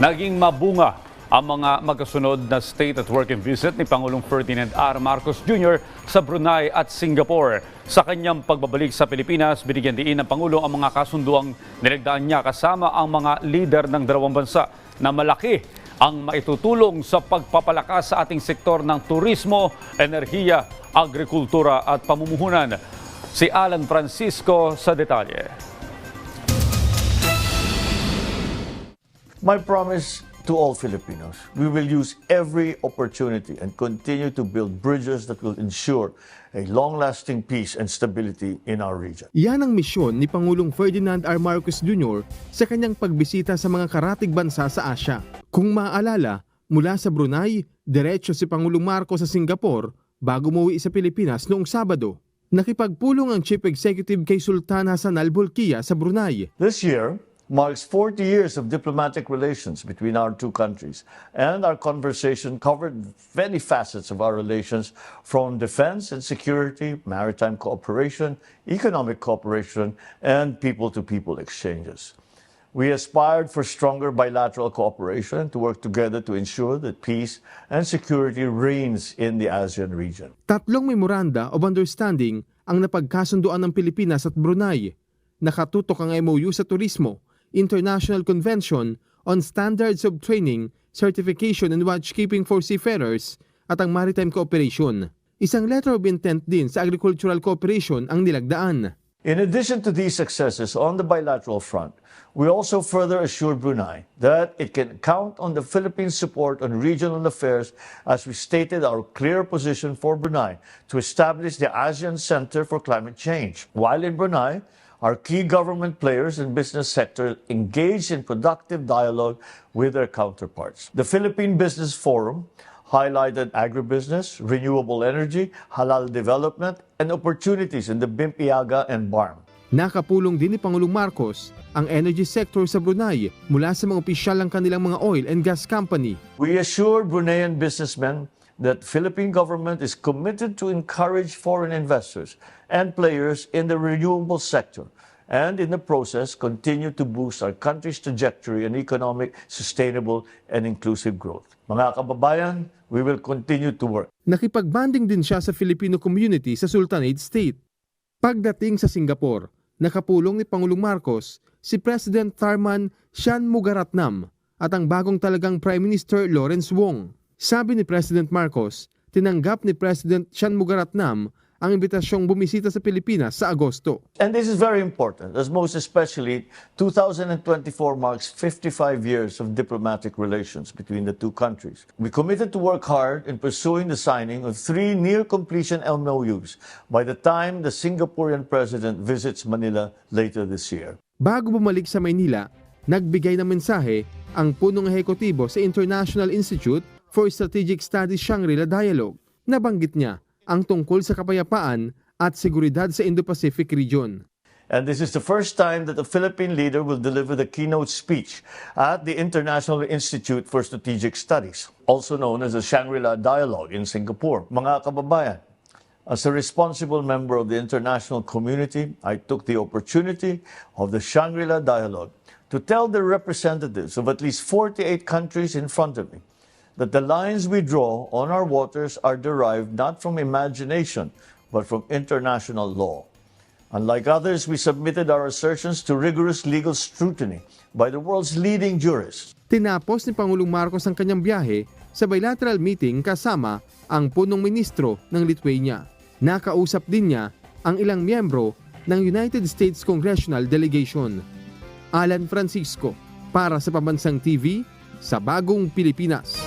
Naging mabunga ang mga magkasunod na state at working visit ni Pangulong Ferdinand R. Marcos Jr. sa Brunei at Singapore. Sa kanyang pagbabalik sa Pilipinas, binigyan diin ng Pangulo ang mga kasunduang nilagdaan niya kasama ang mga leader ng dalawang bansa na malaki ang maitutulong sa pagpapalakas sa ating sektor ng turismo, enerhiya, agrikultura at pamumuhunan. Si Alan Francisco sa detalye. My promise to all Filipinos, we will use every opportunity and continue to build bridges that will ensure a long-lasting peace and stability in our region. Yan ang misyon ni Pangulong Ferdinand R. Marcos Jr. sa kanyang pagbisita sa mga karatig bansa sa Asya. Kung maaalala, mula sa Brunei, diretso si Pangulong Marcos sa Singapore bago umuwi sa Pilipinas noong Sabado. Nakipagpulong ang Chief Executive kay Sultan Hassan Al Bolkiah sa Brunei. This year marks 40 years of diplomatic relations between our two countries, and our conversation covered many facets of our relations from defense and security, maritime cooperation, economic cooperation, and people-to-people exchanges. We aspired for stronger bilateral cooperation to work together to ensure that peace and security reigns in the ASEAN region. Tatlong memoranda of understanding ang napagkasunduan ng Pilipinas at Brunei. Nakatutok ang MOU sa turismo, International Convention on Standards of Training, Certification and Watchkeeping for Seafarers at ang Maritime Cooperation. Isang letter of intent din sa agricultural cooperation ang nilagdaan. In addition to these successes on the bilateral front, we also further assured Brunei that it can count on the Philippines' support on regional affairs as we stated our clear position for Brunei to establish the ASEAN Center for Climate Change. While in Brunei, our key government players and business sector engaged in productive dialogue with their counterparts. The Philippine Business Forum highlighted agribusiness, renewable energy, halal development, and opportunities in the Bimpiaga and BARM. Nakapulong din ni Pangulong Marcos ang energy sector sa Brunei mula sa mga opisyal ng kanilang mga oil and gas company. We assured Bruneian businessmen that Philippine government is committed to encourage foreign investors and players in the renewable sector and in the process continue to boost our country's trajectory in economic, sustainable, and inclusive growth. Mga kababayan, we will continue to work Nakipagbanding din siya sa Filipino community sa Sultanate State. Pagdating sa Singapore, nakapulong ni Pangulong Marcos si President Tharman Shanmugaratnam at ang bagong talagang Prime Minister Lawrence Wong. Sabi ni President Marcos, tinanggap ni President Shanmugaratnam ang imbitasyong bumisita sa Pilipinas sa Agosto. And this is very important, as most especially 2024 marks 55 years of diplomatic relations between the two countries. We committed to work hard in pursuing the signing of three near completion MOUs by the time the Singaporean president visits Manila later this year. Bago bumalik sa Maynila, nagbigay ng mensahe ang punong ehekutibo sa International Institute for Strategic Studies Shangri-La Dialogue. Nabanggit niya ang tungkol sa kapayapaan at seguridad sa Indo-Pacific region. And this is the first time that a Philippine leader will deliver the keynote speech at the International Institute for Strategic Studies, also known as the Shangri-La Dialogue in Singapore. Mga kababayan, as a responsible member of the international community, I took the opportunity of the Shangri-La Dialogue to tell the representatives of at least 48 countries in front of me that the lines we draw on our waters are derived not from imagination, but from international law. Unlike others, we submitted our assertions to rigorous legal scrutiny by the world's leading jurists. Tinapos ni Pangulong Marcos ang kanyang biyahe sa bilateral meeting kasama ang punong ministro ng Lithuania. Nakausap din niya ang ilang miyembro ng United States Congressional Delegation. Alan Francisco para sa Pambansang TV sa Bagong Pilipinas.